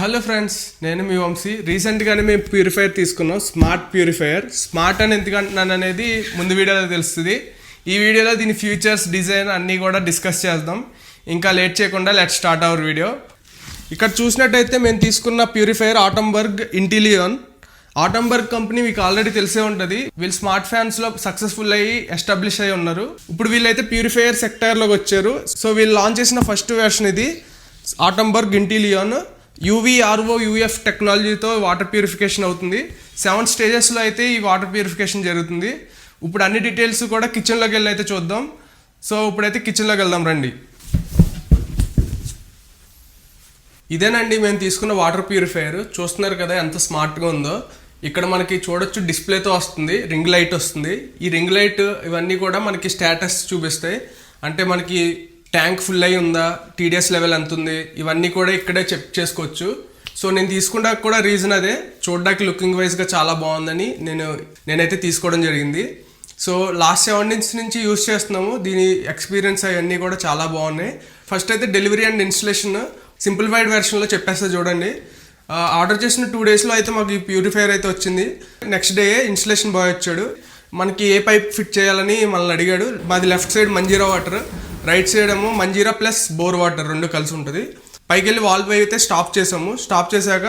Hello friends నేను మీ వంశీ. రీసెంట్గానే మేము ప్యూరిఫైయర్ తీసుకున్నాం స్మార్ట్ ప్యూరిఫైయర్ స్మార్ట్ అని ఎందుకు అంటున్నాను అనేది ముందు వీడియోలో తెలుస్తుంది. ఈ వీడియోలో దీని ఫ్యూచర్స్ డిజైన్ అన్నీ కూడా డిస్కస్ చేద్దాం. ఇంకా లేట్ చేయకుండా లెట్ స్టార్ట్ అవర్ వీడియో ఇక్కడ చూసినట్టయితే మేము తీసుకున్న purifier Atomberg Intellion Atomberg company మీకు ఆల్రెడీ తెలిసే ఉంటుంది. వీళ్ళు స్మార్ట్ ఫ్యాన్స్లో సక్సెస్ఫుల్ అయ్యి ఎస్టాబ్లిష్ అయ్యి ఉన్నారు. ఇప్పుడు వీళ్ళైతే ప్యూరిఫైయర్ సెక్టార్లోకి వచ్చారు. సో వీళ్ళు లాంచ్ చేసిన ఫస్ట్ వెర్షన్ ఇది. Atomberg Intellion UV RO UF టెక్నాలజీతో వాటర్ ప్యూరిఫికేషన్ అవుతుంది. సెవెన్ స్టేజెస్లో అయితే ఈ వాటర్ ప్యూరిఫికేషన్ జరుగుతుంది. ఇప్పుడు అన్ని డీటెయిల్స్ కూడా కిచెన్లోకి వెళ్ళి అయితే చూద్దాం. సో ఇప్పుడైతే కిచెన్లోకి వెళ్దాం రండి. ఇదేనండి మేము తీసుకున్న వాటర్ ప్యూరిఫైయర్ చూస్తున్నారు కదా ఎంత స్మార్ట్గా ఉందో. ఇక్కడ మనకి చూడొచ్చు డిస్ప్లేతో వస్తుంది రింగ్ లైట్ వస్తుంది. ఈ రింగ్ లైట్ ఇవన్నీ కూడా మనకి స్టేటస్ చూపిస్తాయి. అంటే మనకి ట్యాంక్ ఫుల్ అయి ఉందా? టీడీఎస్ లెవెల్ ఎంత ఉంది? ఇవన్నీ కూడా ఇక్కడే చెక్ చేసుకోవచ్చు. సో నేను తీసుకున్నా కూడా రీజన్ అదే. చూడడానికి లుకింగ్ వైజ్గా చాలా బాగుందని నేను నేనైతే తీసుకోవడం జరిగింది. సో లాస్ట్ సెవెన్ డేస్ నుంచి యూస్ చేస్తున్నాము. దీని ఎక్స్పీరియన్స్ అవన్నీ కూడా చాలా బాగున్నాయి. ఫస్ట్ అయితే డెలివరీ అండ్ ఇన్స్టలేషన్ సింప్లిఫైడ్ వెర్షన్లో చెప్పేస్తే చూడండి. ఆర్డర్ చేసిన టూ డేస్లో అయితే మాకు ఈ ప్యూరిఫైయర్ అయితే వచ్చింది. నెక్స్ట్ డే ఇన్స్టలేషన్ బాయ్ వచ్చాడు. మనకి ఏ పైప్ ఫిట్ చేయాలని మనల్ని అడిగాడు. మాది left side Manjira water. Right side ఏమో మంజీరా ప్లస్ బోర్ వాటర్ రెండు కలిసి ఉంటుంది. పైకి వెళ్ళి వాల్వ్ అయితే స్టాప్ చేసాము. స్టాప్ చేశాక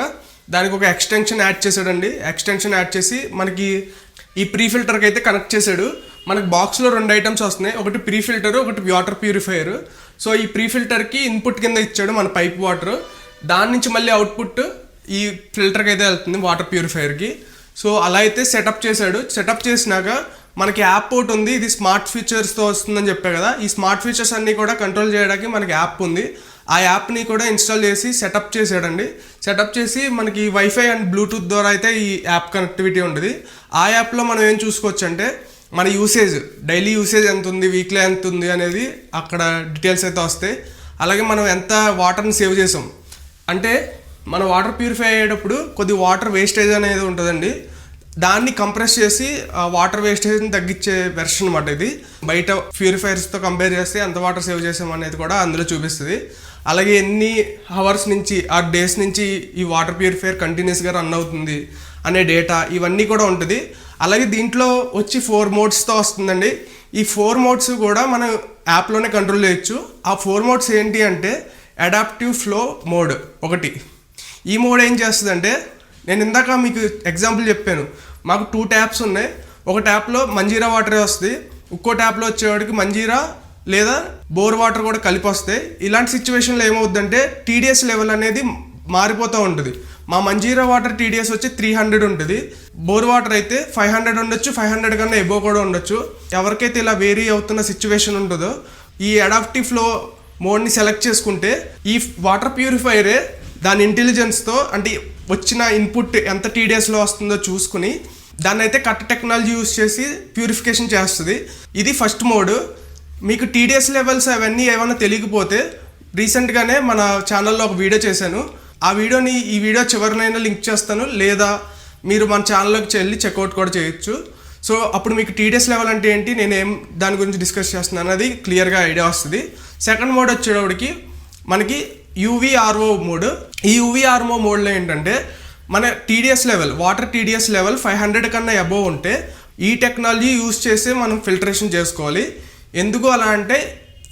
దానికి ఒక ఎక్స్టెన్షన్ యాడ్ చేశాడండి. ఎక్స్టెన్షన్ యాడ్ చేసి మనకి ఈ ప్రీ ఫిల్టర్కి అయితే కనెక్ట్ చేశాడు. మనకి బాక్స్లో రెండు ఐటమ్స్ వస్తున్నాయి. ఒకటి ప్రీ ఫిల్టర్ ఒకటి వాటర్ ప్యూరిఫైయర్ సో ఈ ప్రీ ఫిల్టర్కి ఇన్పుట్ కింద ఇచ్చాడు మన పైప్ వాటర్ దాని నుంచి మళ్ళీ అవుట్పుట్ ఈ ఫిల్టర్కి అయితే వెళ్తుంది వాటర్ ప్యూరిఫైయర్కి సో అలా అయితే సెటప్ చేశాడు. సెటప్ చేసినాక మనకి యాప్ ఒకటి ఉంది ఇది స్మార్ట్ ఫీచర్స్తో వస్తుందని చెప్పా కదా. ఈ స్మార్ట్ ఫీచర్స్ అన్నీ కూడా కంట్రోల్ చేయడానికి మనకి యాప్ ఉంది. ఆ యాప్ని కూడా ఇన్స్టాల్ చేసి సెటప్ చేసాడండి సెటప్ చేసి మనకి వైఫై అండ్ బ్లూటూత్ ద్వారా అయితే ఈ యాప్ కనెక్టివిటీ ఉంటుంది ఆ యాప్లో మనం ఏం చూసుకోవచ్చు అంటే మన యూసేజ్ డైలీ యూసేజ్ ఎంత ఉంది వీక్లీ ఎంత ఉంది అనేది అక్కడ డీటెయిల్స్ అయితే వస్తాయి. అలాగే మనం ఎంత వాటర్ని సేవ్ చేసాం. అంటే మన వాటర్ ప్యూరిఫై అయ్యేటప్పుడు కొద్ది వాటర్ వేస్టేజ్ అనేది ఉంటుందండి. దాన్ని కంప్రెస్ చేసి ఆ వాటర్ వేస్టేజ్ని తగ్గించే వెర్షన్ అనమాట ఇది. బయట ప్యూరిఫైయర్స్తో కంపేర్ చేస్తే ఎంత వాటర్ సేవ్ చేసాం అనేది కూడా అందులో చూపిస్తుంది. అలాగే ఎన్ని అవర్స్ నుంచి ఆ డేస్ నుంచి ఈ వాటర్ ప్యూరిఫైయర్ కంటిన్యూస్గా రన్ అవుతుంది అనే డేటా ఇవన్నీ కూడా ఉంటుంది. అలాగే దీంట్లో వచ్చి ఫోర్ మోడ్స్తో వస్తుందండి. ఈ ఫోర్ మోడ్స్ కూడా మనం యాప్లోనే కంట్రోల్ చేయొచ్చు. ఆ ఫోర్ మోడ్స్ ఏంటి అంటే అడాప్టివ్ ఫ్లో మోడ్ ఒకటి. ఈ మోడ్ ఏం చేస్తుందంటే నేను ఇందాక మీకు ఎగ్జాంపుల్ చెప్పాను. మాకు టూ ట్యాప్స్ ఉన్నాయి. ఒక ట్యాప్లో మంజీరా వాటరే వస్తుంది. ఇంకో ట్యాప్లో వచ్చేవాడికి మంజీరా లేదా బోర్ వాటర్ కూడా కలిపి వస్తాయి. ఇలాంటి సిచ్యువేషన్లో ఏమవుద్దంటే టీడీఎస్ లెవెల్ అనేది మారిపోతూ ఉంటుంది. మా మంజీరా వాటర్ టీడీఎస్ వచ్చి త్రీ హండ్రెడ్ ఉంటుంది. బోర్ వాటర్ అయితే ఫైవ్ హండ్రెడ్ ఉండొచ్చు ఫైవ్ హండ్రెడ్ కన్నా ఎబో కూడా ఉండొచ్చు. ఎవరికైతే ఇలా వేరీ అవుతున్న సిచ్యువేషన్ ఉంటుందో ఈ అడాప్టివ్ ఫ్లో మోడ్ని సెలెక్ట్ చేసుకుంటే ఈ వాటర్ ప్యూరిఫైయరే దాని ఇంటెలిజెన్స్తో అంటే వచ్చిన ఇన్పుట్ ఎంత టీడీఎస్లో వస్తుందో చూసుకుని దాన్ని అయితే కట్ టెక్నాలజీ యూస్ చేసి ప్యూరిఫికేషన్ చేస్తుంది. ఇది ఫస్ట్ మోడ్ మీకు టీడీఎస్ లెవెల్స్ అవన్నీ ఏమైనా తెలియకపోతే రీసెంట్గానే మన ఛానల్లో ఒక వీడియో చేశాను. ఆ వీడియోని ఈ వీడియో చివరినైనా లింక్ చేస్తాను లేదా మీరు మన ఛానల్లోకి వెళ్ళి చెక్అవుట్ కూడా చేయొచ్చు. సో అప్పుడు మీకు టీడీఎస్ లెవెల్ అంటే ఏంటి నేను ఏం దాని గురించి డిస్కస్ చేస్తున్నాను అది క్లియర్గా ఐడియా వస్తుంది. సెకండ్ మోడ్ వచ్చేటప్పటికి మనకి యూవీఆర్ఓ మోడ్. ఈ యూవీఆర్ఓ మోడ్లో ఏంటంటే మన TDS level water TDS level five hundred కన్నా అబోవ్ ఉంటే ఈ టెక్నాలజీ యూస్ చేసి మనం ఫిల్టరేషన్ చేసుకోవాలి. ఎందుకు అలా అంటే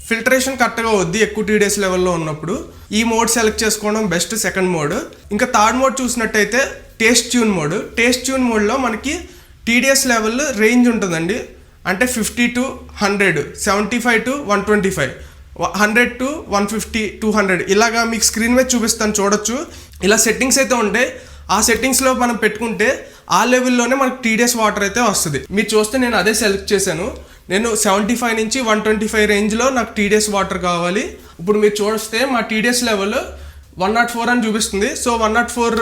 ఫిల్టరేషన్ కరెక్ట్గా వద్ది ఎక్కువ టీడీఎస్ లెవెల్లో ఉన్నప్పుడు. ఈ మోడ్ సెలెక్ట్ చేసుకోవడం బెస్ట్ సెకండ్ మోడ్. ఇంకా థర్డ్ మోడ్ చూసినట్టయితే taste tune mode. Taste tune మోడ్లో మనకి టీడీఎస్ లెవెల్ రేంజ్ ఉంటుందండి. అంటే fifty to hundred seventy five to one twenty five. Hundred to one fifty two hundred. ఇలాగా మీకు స్క్రీన్ మీద చూపిస్తాను చూడొచ్చు. ఇలా సెట్టింగ్స్ అయితే ఉంటాయి ఆ సెట్టింగ్స్లో మనం పెట్టుకుంటే ఆ లెవెల్లోనే మనకు టీడీఎస్ వాటర్ అయితే వస్తుంది. మీరు చూస్తే నేను అదే సెలెక్ట్ చేశాను. నేను సెవెంటీ ఫైవ్ నుంచి వన్ ట్వంటీ ఫైవ్ రేంజ్లో నాకు టీడీఎస్ వాటర్ కావాలి. ఇప్పుడు మీరు చూస్తే మా TDS level one nought four అని చూపిస్తుంది. So one nought four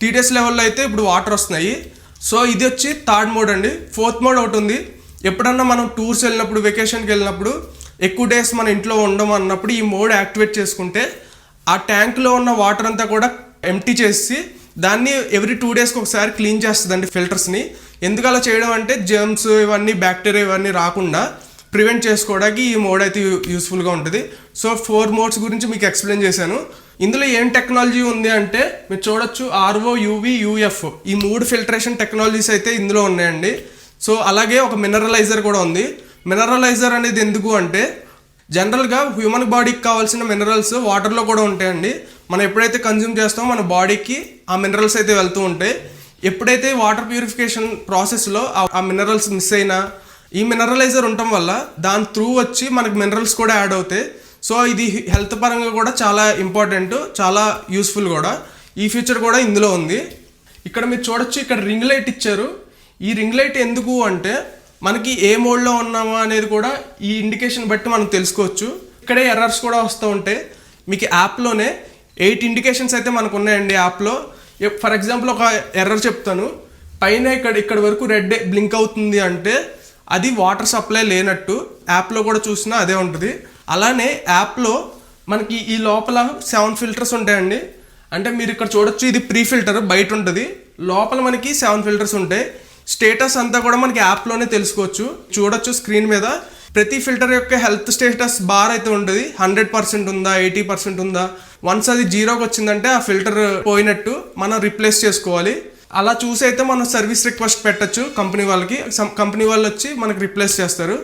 TDS లెవెల్లో అయితే ఇప్పుడు వాటర్ వస్తున్నాయి. సో ఇది వచ్చి థర్డ్ మోడ్ అండి. ఫోర్త్ మోడ్ ఒకటి ఉంది. ఎప్పుడన్నా మనం టూర్స్ వెళ్ళినప్పుడు వెకేషన్కి వెళ్ళినప్పుడు ఎక్కువ డేస్ మన ఇంట్లో ఉండం అన్నప్పుడు ఈ మోడ్ యాక్టివేట్ చేసుకుంటే ఆ ట్యాంక్లో ఉన్న వాటర్ అంతా కూడా ఎంటీ చేసి దాన్ని ఎవ్రీ టూ డేస్కి ఒకసారి క్లీన్ చేస్తుందండి ఫిల్టర్స్ని ఎందుకు అలా చేయడం అంటే జర్మ్స్ ఇవన్నీ బ్యాక్టీరియా ఇవన్నీ రాకుండా ప్రివెంట్ చేసుకోవడానికి ఈ మోడ్ అయితే యూస్ఫుల్గా ఉంటుంది. సో ఫోర్ మోడ్స్ గురించి మీకు ఎక్స్ప్లెయిన్ చేశాను. ఇందులో ఏం టెక్నాలజీ ఉంది అంటే మీరు చూడొచ్చు ఆర్ఓ యూవి యూఎఫ్ ఈ మూడు ఫిల్టరేషన్ టెక్నాలజీస్ అయితే ఇందులో ఉన్నాయండి. సో అలాగే ఒక మినరలైజర్ కూడా ఉంది. మినరలైజర్ అనేది ఎందుకు అంటే జనరల్గా హ్యూమన్ బాడీకి కావాల్సిన మినరల్స్ వాటర్లో కూడా ఉంటాయండి. మనం ఎప్పుడైతే కన్జ్యూమ్ చేస్తామో మన బాడీకి ఆ మినరల్స్ అయితే వెళ్తూ ఉంటాయి. ఎప్పుడైతే వాటర్ ప్యూరిఫికేషన్ ప్రాసెస్లో ఆ మినరల్స్ మిస్ అయినా ఈ మినరలైజర్ ఉండటం వల్ల దాని త్రూ వచ్చి మనకి మినరల్స్ కూడా యాడ్ అవుతాయి. సో ఇది హెల్త్ పరంగా కూడా చాలా ఇంపార్టెంట్ చాలా యూస్ఫుల్ కూడా. ఈ ఫ్యూచర్ కూడా ఇందులో ఉంది. ఇక్కడ మీరు చూడొచ్చు ఇక్కడ రింగ్ లైట్ ఇచ్చారు. ఈ రింగ్ లైట్ ఎందుకు అంటే మనకి ఏ మోడ్లో ఉన్నామా అనేది కూడా ఈ ఇండికేషన్ బట్టి మనం తెలుసుకోవచ్చు. ఇక్కడే ఎర్రర్స్ కూడా వస్తూ ఉంటాయి. మీకు యాప్లోనే ఎయిట్ ఇండికేషన్స్ అయితే మనకు ఉన్నాయండి యాప్లో ఫర్ ఎగ్జాంపుల్ ఒక ఎర్రర్ చెప్తాను. పైన ఇక్కడ ఇక్కడ వరకు రెడ్ బ్లింక్ అవుతుంది అంటే అది వాటర్ సప్లై లేనట్టు యాప్లో కూడా చూసినా అదే ఉంటుంది. అలానే యాప్లో మనకి ఈ లోపల సెవెన్ ఫిల్టర్స్ ఉంటాయండి. అంటే మీరు ఇక్కడ చూడొచ్చు ఇది ప్రీ ఫిల్టర్ బయట ఉంటుంది. లోపల మనకి సెవెన్ ఫిల్టర్స్ ఉంటాయి. స్టేటస్ అంతా కూడా మనకి యాప్లోనే తెలుసుకోవచ్చు. చూడొచ్చు స్క్రీన్ మీద. ప్రతి ఫిల్టర్ యొక్క హెల్త్ స్టేటస్ బార్ అయితే ఉంటుంది హండ్రెడ్ పర్సెంట్ ఉందా? ఎయిటీ పర్సెంట్ ఉందా? వన్స్ అది జీరోకి వచ్చిందంటే ఆ ఫిల్టర్ పోయినట్టు మనం రిప్లేస్ చేసుకోవాలి. అలా చూసి అయితే మనం సర్వీస్ రిక్వెస్ట్ పెట్టచ్చు కంపెనీ వాళ్ళకి. కంపెనీ వాళ్ళు వచ్చి మనకి రిప్లేస్ చేస్తారు.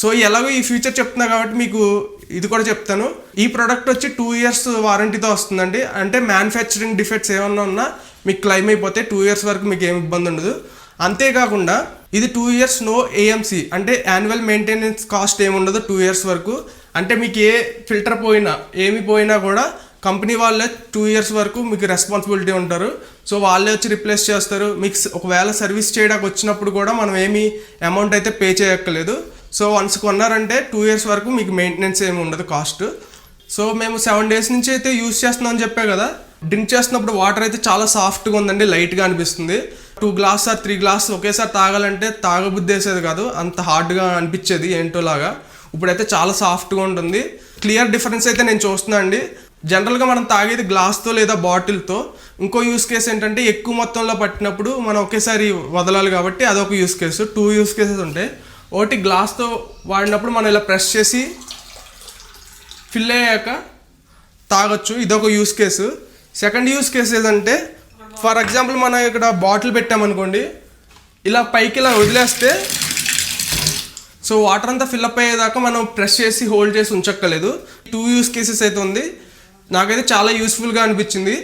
సో ఎలాగో ఈ ఫ్యూచర్ చెప్తున్నా కాబట్టి మీకు ఇది కూడా చెప్తాను. ఈ ప్రోడక్ట్ వచ్చి టూ ఇయర్స్ వారంటీతో వస్తుందండి. అంటే మ్యానుఫ్యాక్చరింగ్ డిఫెక్ట్స్ ఏమన్నా ఉన్నా మీకు క్లైమ్ అయిపోతే టూ ఇయర్స్ వరకు మీకు ఏమి ఇబ్బంది ఉండదు. అంతేకాకుండా ఇది టూ ఇయర్స్ నో ఏఎంసీ అంటే యాన్యువల్ మెయింటెనెన్స్ కాస్ట్ ఏముండదు టూ ఇయర్స్ వరకు. అంటే మీకు ఏ ఫిల్టర్ పోయినా ఏమి పోయినా కూడా కంపెనీ వాళ్ళే టూ ఇయర్స్ వరకు మీకు రెస్పాన్సిబిలిటీ ఉంటారు. సో వాళ్ళే వచ్చి రిప్లేస్ చేస్తారు. మీకు ఒకవేళ సర్వీస్ చేయడానికి వచ్చినప్పుడు కూడా మనం ఏమి అమౌంట్ అయితే పే చేయక్కర్లేదు. సో వన్స్ కొన్నారంటే టూ ఇయర్స్ వరకు మీకు మెయింటెనెన్స్ ఏమి ఉండదు కాస్ట్ సో మేము సెవెన్ డేస్ నుంచి అయితే యూస్ చేస్తున్నాం అని చెప్పే కదా. డ్రింక్ చేస్తున్నప్పుడు వాటర్ అయితే చాలా సాఫ్ట్గా ఉందండి లైట్గా అనిపిస్తుంది. Two glass or three glass ఒకేసారి తాగాలంటే తాగబుద్ధి వేసేది కాదు. అంత హార్డ్గా అనిపించేది ఏంటో లాగా ఇప్పుడైతే చాలా సాఫ్ట్గా ఉంటుంది. క్లియర్ డిఫరెన్స్ అయితే నేను చూస్తున్నా అండి. జనరల్గా మనం తాగేది గ్లాస్తో లేదా బాటిల్తో. ఇంకో యూస్ కేస్ ఏంటంటే ఎక్కువ మొత్తంలో పట్టినప్పుడు మనం ఒకేసారి వదలాలి కాబట్టి అదొక use case. Two use cases ఉంటాయి. ఒకటి గ్లాస్తో వాడినప్పుడు మనం ఇలా ప్రెస్ చేసి ఫిల్ అయ్యాక తాగొచ్చు. ఇదొక use case. Second use case ఏదంటే ఫర్ ఎగ్జాంపుల్ మనం ఇక్కడ బాటిల్ పెట్టామనుకోండి ఇలా పైకి ఇలా వదిలేస్తే సో వాటర్ అంతా ఫిల్అప్ అయ్యేదాకా మనం ప్రెస్ చేసి హోల్డ్ చేసి ఉంచక్కలేదు టూ యూస్ కేసెస్ అయితే ఉంది. నాకైతే చాలా యూస్ఫుల్గా అనిపించింది.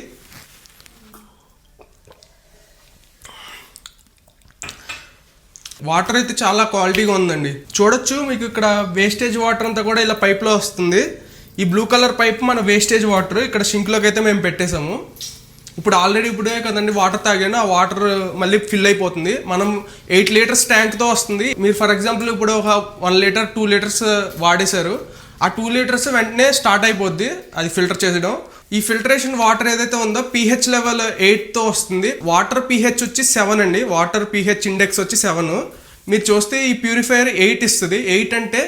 వాటర్ అయితే చాలా క్వాలిటీగా ఉందండి. చూడొచ్చు మీకు ఇక్కడ వేస్టేజ్ వాటర్ అంతా కూడా ఇలా పైప్లో వస్తుంది. ఈ బ్లూ కలర్ పైప్ మన వేస్టేజ్ వాటర్ ఇక్కడ సింక్లోకి అయితే మేము పెట్టేసాము ఇప్పుడు ఆల్రెడీ ఇప్పుడే కదండి వాటర్ తాగాను ఆ వాటర్ మళ్ళీ ఫిల్ అయిపోతుంది. మనం ఎయిట్ లీటర్స్ ట్యాంక్తో వస్తుంది. మీరు ఫర్ ఎగ్జాంపుల్ ఇప్పుడు ఒక వన్ లీటర్ టూ లీటర్స్ వాడేశారు. ఆ టూ లీటర్స్ వెంటనే స్టార్ట్ అయిపోద్ది అది ఫిల్టర్ చేసడం ఈ ఫిల్టరేషన్ వాటర్ ఏదైతే ఉందో పీహెచ్ లెవెల్ ఎయిట్తో వస్తుంది. వాటర్ పీహెచ్ వచ్చి సెవెన్ అండి. వాటర్ పీహెచ్ ఇండెక్స్ వచ్చి సెవెన్. మీరు చూస్తే ఈ ప్యూరిఫైయర్ ఎయిట్ ఇస్తుంది. ఎయిట్ అంటే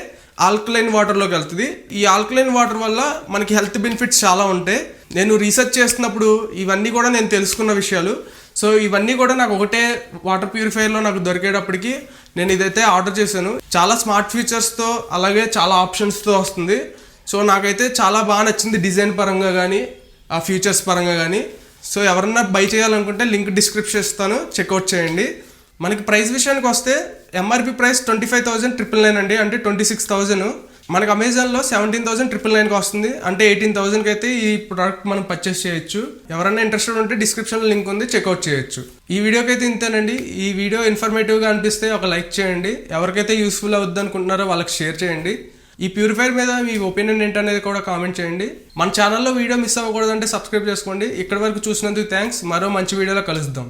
ఆల్కలైన్ వాటర్లోకి వెళ్తుంది. ఈ ఆల్కలైన్ వాటర్ వల్ల మనకి హెల్త్ బెనిఫిట్స్ చాలా ఉంటాయి. నేను రీసెర్చ్ చేస్తున్నప్పుడు ఇవన్నీ కూడా నేను తెలుసుకున్న విషయాలు. సో ఇవన్నీ కూడా నాకు ఒకటే వాటర్ ప్యూరిఫైయర్లో నాకు దొరికేటప్పటికి నేను ఇదైతే ఆర్డర్ చేశాను. చాలా స్మార్ట్ ఫీచర్స్తో అలాగే చాలా ఆప్షన్స్తో వస్తుంది. సో నాకైతే చాలా బాగా నచ్చింది డిజైన్ పరంగా కానీ ఆ ఫీచర్స్ పరంగా కానీ సో ఎవరన్నా బై చేయాలనుకుంటే లింక్ డిస్క్రిప్షన్ ఇస్తాను. చెక్అవుట్ చేయండి. మనకి ప్రైస్ విషయానికి వస్తే MRP price twenty five thousand triple nine అండి. అంటే ట్వంటీ సిక్స్ థౌజండ్ మనకు అమెజాన్లో సెవెంటీన్ థౌసండ్ ట్రిపుల్ నైన్కి వస్తుంది. అంటే ఎయిటీన్ థౌసండ్కి అయితే ఈ ప్రోడక్ట్ మనం పర్చేస్ చేయొచ్చు. ఎవరైనా ఇంట్రెస్టెడ్ ఉంటే డిస్క్రిప్షన్లో లింక్ ఉంది చెక్అవుట్ చేయొచ్చు. ఈ వీడియోకి అయితే ఇంతేనండి. ఈ వీడియో ఇన్ఫర్మేటివ్గా అనిపిస్తే ఒక లైక్ చేయండి. ఎవరికైతే యూస్ఫుల్ అవుద్ది అనుకుంటున్నారో వాళ్ళకి షేర్ చేయండి. ఈ ప్యూరిఫైర్ మీద మీ ఒపీనియన్ ఏంటనేది కూడా కామెంట్ చేయండి. మన ఛానల్లో వీడియో మిస్ అవ్వకూడదంటే సబ్స్క్రైబ్ చేసుకోండి. ఇక్కడ వరకు చూసినందుకు థ్యాంక్స్ మరో మంచి వీడియోలో కలుద్దాం.